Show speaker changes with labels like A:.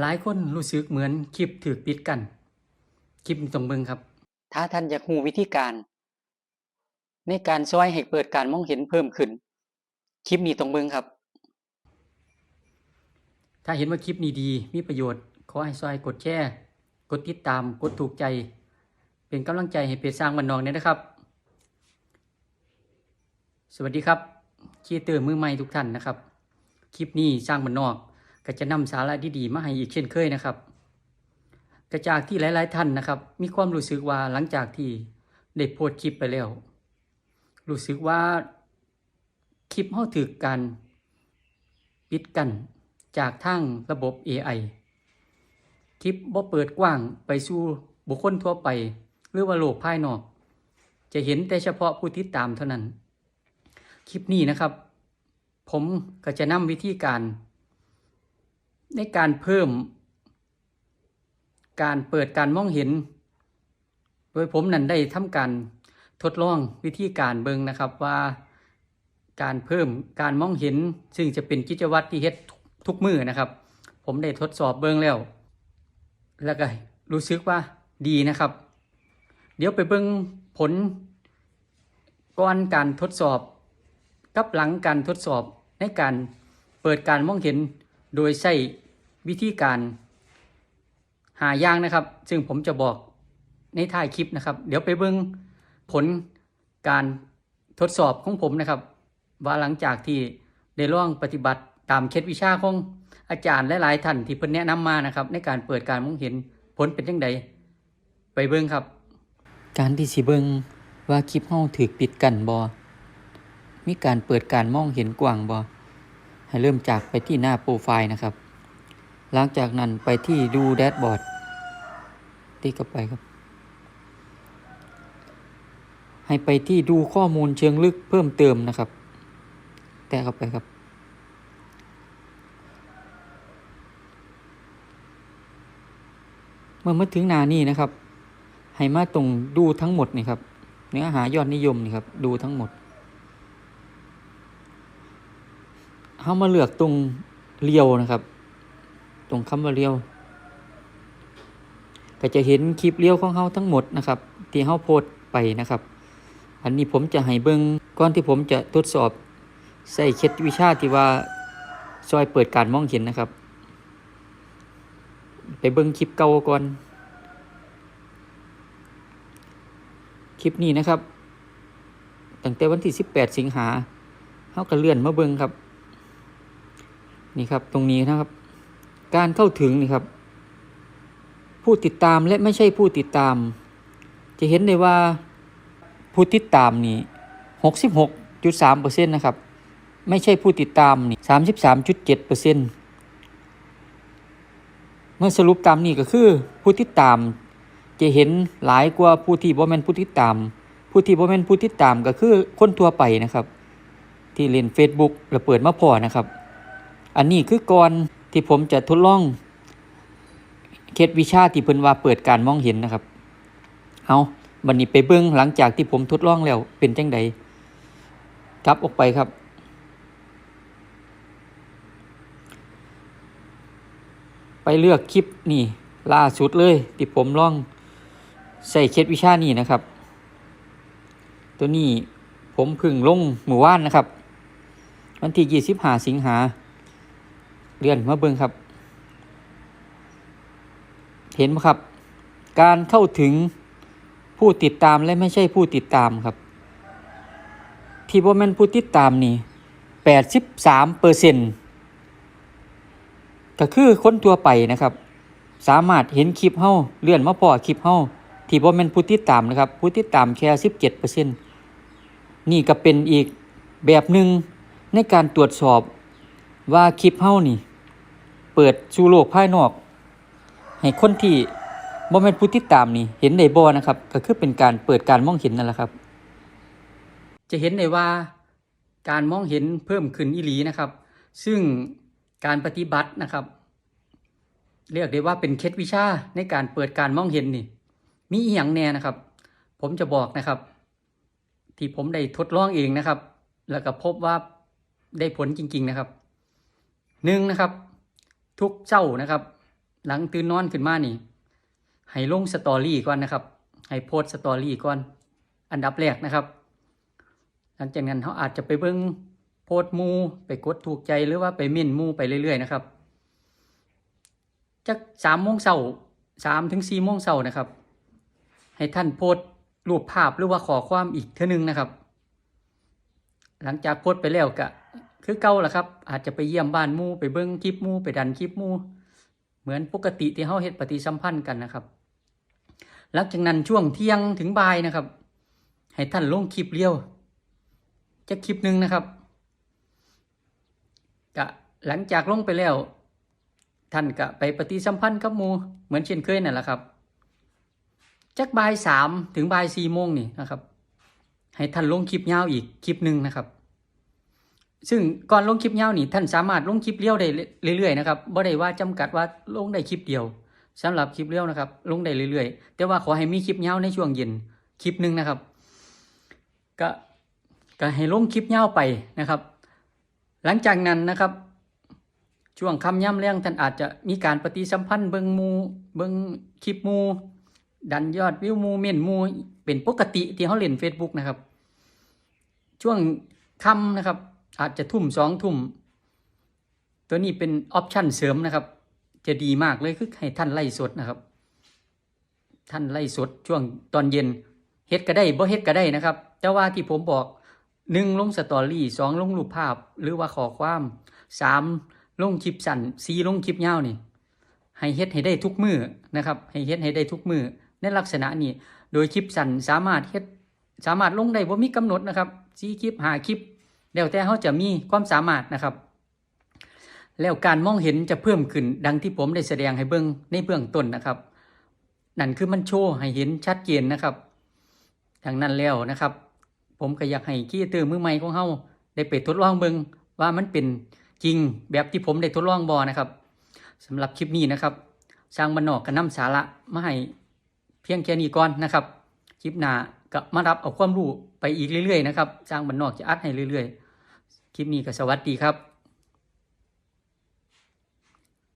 A: หลายคนรู้สึกเหมือนคลิปถือปิดกัน คลิปนี้ต้องเบิ่งครับ ถ้าท่านอยากรู้วิธีการ ในการช่วยให้เปิดการมองเห็นเพิ่มขึ้น คลิปนี้ต้องเบิ่งครับ ถ้าเห็นว่าคลิปนี้ดีมีประโยชน์ ขอให้ช่วยกดแชร์กดติดตามกดถูกใจ เป็นกำลังใจให้เพจสร้างบันนองเนี่ยนะครับ สวัสดีครับคีเตอร์มือใหม่ทุกท่านนะครับ คลิปนี้สร้างบันนอก ก็จะนำสาระดีๆมาให้อีกเช่นเคยนะครับกระจากที่หลาย ๆ ท่านนะครับ มีความรู้สึกว่าหลังจากที่ได้โพสคลิปไปแล้ว รู้สึกว่าคลิปเขาถือการปิดกันจากทางระบบ AI คลิปบ่เปิดกว้างไปสู่บุคคลทั่วไป หรือว่าโลกภายนอก จะเห็นแต่เฉพาะผู้ติดตามเท่านั้น คลิปนี้นะครับ ผมก็จะนำวิธีการ ในการเพิ่ม การเปิดการมองเห็น โดยผมนั้นได้ทำการทดลองวิธีการเบิงนะครับว่าการเพิ่มการมองเห็น ซึ่งจะเป็นกิจวัตรที่เฮ็ดทุกทุกมือนะครับ ผมได้ทดสอบเบิงแล้ว แล้วก็รู้สึกว่าดีนะครับ เดี๋ยวไปเบิงผลก่อนการทดสอบ กับหลังการทดสอบในการเปิดการมองเห็น โดยใช้วิธีการหาย่างนะครับ ซึ่งผมจะบอกในท้ายคลิปนะครับ เดี๋ยวไปเบิ่งผลการทดสอบของผมนะครับ ว่าหลังจากที่ได้ลองปฏิบัติตามเคล็ดวิชาของอาจารย์หลายๆท่านที่เพิ่นแนะนำมานะครับ ในการเปิดการมองเห็นผลเป็นจังใดไปเบิ่งครับ การที่สิเบิ่งว่าคลิปเฮาถูกปิดกันบ่มีการเปิดการมองเห็นกว้างบ่ ให้เริ่มจากไปที่หน้าโปรไฟล์นะครับ หลังจากนั้นไปที่ดูแดชบอร์ดติ๊กเข้าไปครับ ให้ไปที่ดูข้อมูลเชิงลึกเพิ่มเติมนะครับ แตะเข้าไปครับ เมื่อมาถึงหน้านี้นะครับ ให้มาตรงดูทั้งหมดนี่ครับ เนื้อหายอดนิยมนี่ครับ ดูทั้งหมด เขามาเลือกตรงเรียวนะครับ ตรงคำว่าเรียว ก็จะเห็นคลิปเรียวของเขาทั้งหมดนะครับ ที่เขาโพสไปนะครับ อันนี้ผมจะให้เบิงก่อนที่ผมจะทดสอบใส่เคล็ดวิชาที่ว่าซอยเปิดการมองเห็นนะครับ ไปเบิ้งคลิปเก่าก่อน คลิปนี้นะครับ ตั้งแต่วันที่ 18 สิงหาเขาก็เลื่อนมาเบิ้งครับ นี่ครับ ตรงนี้นะครับ การเข้าถึงนี่ครับ ผู้ติดตามและไม่ใช่ผู้ติดตาม จะเห็นได้ว่าผู้ติดตามนี่หกสิบหกจุดสามเปอร์เซ็นต์นะครับ ไม่ใช่ผู้ติดตามนี่สามสิบสามจุดเจ็ดเปอร์เซ็นต์เมื่อสรุปตามนี้ก็คือผู้ติดตาม จะเห็นหลายกว่าผู้ที่บ่แม่นผู้ติดตาม ผู้ที่บ่แม่นผู้ติดตามก็คือคนทั่วไปนะครับ ที่เล่น Facebook แล้วเปิดมาพอนะครับ อันนี้คือก่อนที่ผมจะทดลองเคล็ดวิชาที่เพิ่นว่าเปิดการมองเห็นนะครับ เอาบันนี้ไปเบิ้งหลังจากที่ผมทดลองแล้วเป็นจังใดกลับออกไปครับ ไปเลือกคลิปนี่ล่าสุดเลยที่ผมลองใส่เคล็ดวิชานี่นะครับ ตัวนี้ผมพึ่งลงหมู่ว่านนะครับ วันที่ยี่สิบห้าสิงหา เรียนมาเบิ่งครับ เห็นไหมครับ การเข้าถึงผู้ติดตามและไม่ใช่ผู้ติดตามครับ ที่บ่แม่นผู้ติดตามนี่แปดสิบสามเปอร์เซ็นก็คือคนทั่วไปนะครับ สามารถเห็นคลิปเฮาเลื่อนมาพอคลิปเฮาที่บ่แม่นผู้ติดตามนะครับ ผู้ติดตามแค่สิบเจ็ดเปอร์เซ็นนี่ก็เป็นอีกแบบหนึ่งในการตรวจสอบว่าคลิปเฮานี่ เปิดสู่โลกภายนอก ให้คนที่บ่แม่นผู้ติดตามนี่เห็นได้บ่นะครับ ก็คือเป็นการเปิดการมองเห็นนั่นแหละครับ จะเห็นได้ว่าการมองเห็นเพิ่มขึ้นอีหลีนะครับ ซึ่งการปฏิบัตินะครับ เรียกได้ว่าเป็นเคล็ดวิชาในการเปิดการมองเห็นนี่ มีอีหยังแน่นะครับ ผมจะบอกนะครับ ที่ผมได้ทดลองเองนะครับ แล้วก็พบว่าได้ผลจริง ๆนะครับหนึ่งนะครับ ทุกเจ้านะครับ หลังตื่นนอนขึ้นมานี่ให้ลงสตอรี่ก่อนนะครับให้โพสต์สตอรี่ก่อน อันดับแรกนะครับ หลังจากนั้นเขาอาจจะไปเบิ้งโพสมูไปกดถูกใจหรือว่าไปเม่นมูไปเรื่อยๆนะครับจากสามโมงเช้าสามถึงสี่โมงเช้านะครับ ให้ท่านโพสรูปภาพหรือว่าขอความอีกเท่านึงนะครับ หลังจากโพสไปแล้วก็ คือเก่าละครับ อาจจะไปเยี่ยมบ้านมูไปเบิ้งคลิปมูไปดันคลิปมูเหมือนปกติที่เขาเฮ็ดปฏิสัมพันธ์กันนะครับ หลังจากนั้นช่วงเที่ยงถึงบ่ายนะครับ ให้ท่านลงคลิปเลี้ยวจะคลิปหนึ่งนะครับกะหลังจากลงไปแล้ว ท่านก็ไปปฏิสัมพันธ์กับมูเหมือนเช่นเคยนั่นแหละครับจักบ่ายสามถึงบ่ายสี่โมงนี่นะครับ ให้ท่านลงคลิปยาวอีกคลิปหนึ่งนะครับ ซึ่งก่อนลงคลิปยาวนี่ท่านสามารถลงคลิปเลี้ยวได้เรื่อยๆนะครับบ่ได้ว่าจำกัดว่าลงได้คลิปเดียวสำหรับคลิปเลี้ยวนะครับ ลงได้เรื่อยๆ แต่ว่าขอให้มีคลิปยาวในช่วงเย็นคลิปหนึ่งนะครับ ก็ก็ให้ลงคลิปยาวไปนะครับ หลังจากนั้นนะครับ ช่วงคำย่ำแรงท่านอาจจะมีการปฏิสัมพันธ์เบิงมูเบิงคลิปมูดันยอดวิวมูเมนมูเป็นปกติที่เขาเล่น Facebook นะครับ ช่วงคำนะครับ อาจจะทุ่มสองทุ่ม ตัวนี้เป็นออปชันเสริมนะครับ จะดีมากเลยคือให้ท่านไล่สดนะครับ ท่านไล่สดช่วงตอนเย็นเฮ็ดก็ได้บ่เฮ็ดก็ได้นะครับ แต่ว่าที่ผมบอกหนึ่งลงสตอรี่สองลงรูปภาพ หรือว่าขอความสามลงคลิปสั้นสี่ลงคลิปยาวนี่ให้เฮ็ดให้ได้ทุกมือนะครับ ให้เฮ็ดให้ได้ทุกมือในลักษณะนี้ โดยคลิปสั้นสามารถเฮ็ดสามารถลงได้บ่มีกำหนดนะครับสี่คลิปห้าคลิป แล้วแต่เขาจะมีความสามารถนะครับ แล้วการมองเห็นจะเพิ่มขึ้นดังที่ผมได้แสดงให้เบิ่งในเบื้องต้นนะครับ นั่นคือมันโชว์ให้เห็นชัดเจนนะครับดังนั้นแล้วนะครับ ผมก็อยากให้ขี้เตือมือใหม่ของเฮาได้ไปทดลองเบิ่งว่ามันเป็นจริงแบบที่ผมได้ทดลองบอนะครับสำหรับคลิปนี้นะครับสร้างบันนอกกับน้ำสาระมาให้เพียงแค่นี้ก่อนนะครับ คลิปหน้าก็มารับเอาความรู้ไปอีกเรื่อยๆนะครับสร้างบันนอกจะอัดให้เรื่อย ๆ คลิปนี้ก็สวัสดีครับ